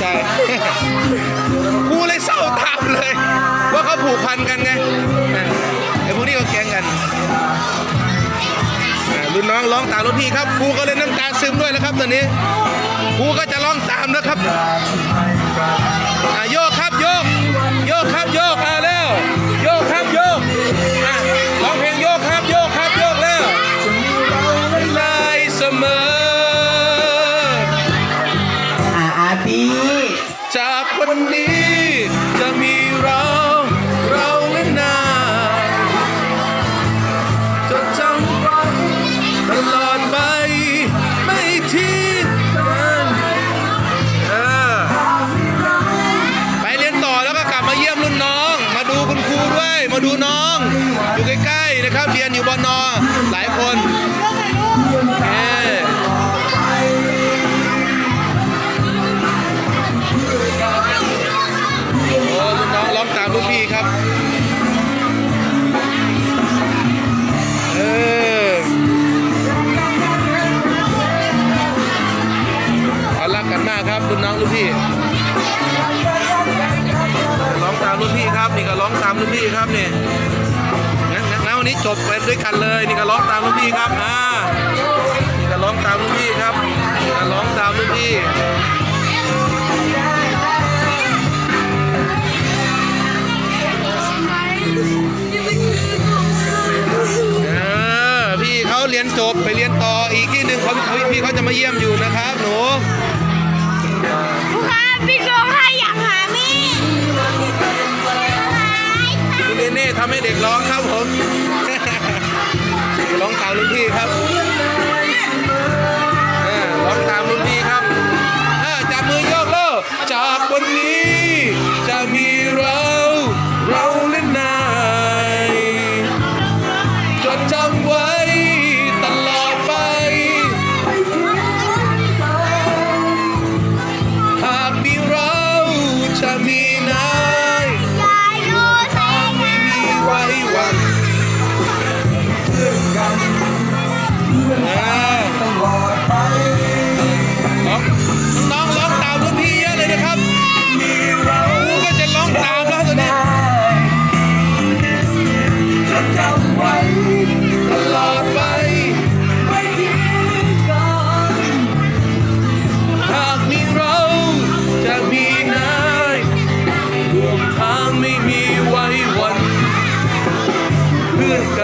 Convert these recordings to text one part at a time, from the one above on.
ใช่กูเลยเศร้าตามเลย ว่าเขาผูกพันกันไงไอ้พวกนี้ก็แกงกันรุ่นน้องร้องตามรุ่นพี่ครับครูก็เลยน้ำตาซึมด้วยแล้วครับตอนนี้ครูก็จะร้องตามแล้วครับโยกครับโยก โยกครับโยกอะแล้วโยกครับโยกร้องเพลงโยกครับโยกครับโยกแล้วเลยเสมอ นนี้ จะมีเรา เราและนายจดจำไว้ตลอดไป ไม่ทิ้งกันออไปเรียนต่อแล้วก็กลับมาเยี่ยมรุ่นน้อง มาดูคุณครูด้วย มาดูน้อง อยู่ใกล้ๆนะครับ เรียนอยู่บนนอหลายคนเรักกันมากครับรุ่นน้องรุ่นพี่ร้องตามรุ่นพี่ครับ นี่ก็ร้องตามรุ่นพี่ครับนี่งั้นงั้นงั้นวันนี้จบไปด้วยกันเลย นี่ก็ร้องตามรุ่นพี่ครับอ่านี่ก็ร้องตามรุ่นพี่ครับนี่ก็ร้องตามรุ่นพี่เออพี่เขาเรียนจบไปเรียนต่ออีกที่หนึ่งเขาพี่เขาจะมาเยี่ยมอยู่นะครับหนู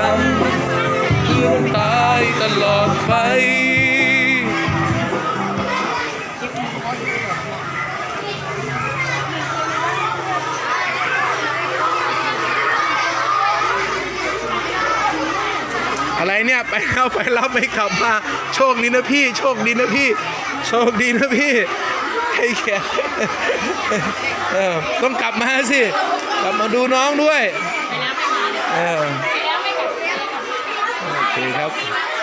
พื่อนกันเพื่อนตายตลอดไปอะไรเนี่ยไปแล้วไปรับไม่กลับมาโชคดีนะพี่ โชคดีนะพี่ โชคดีนะพี่ให้แกเออต้องกลับมาสิ กลับมาดูน้องด้วย เออ เคครับ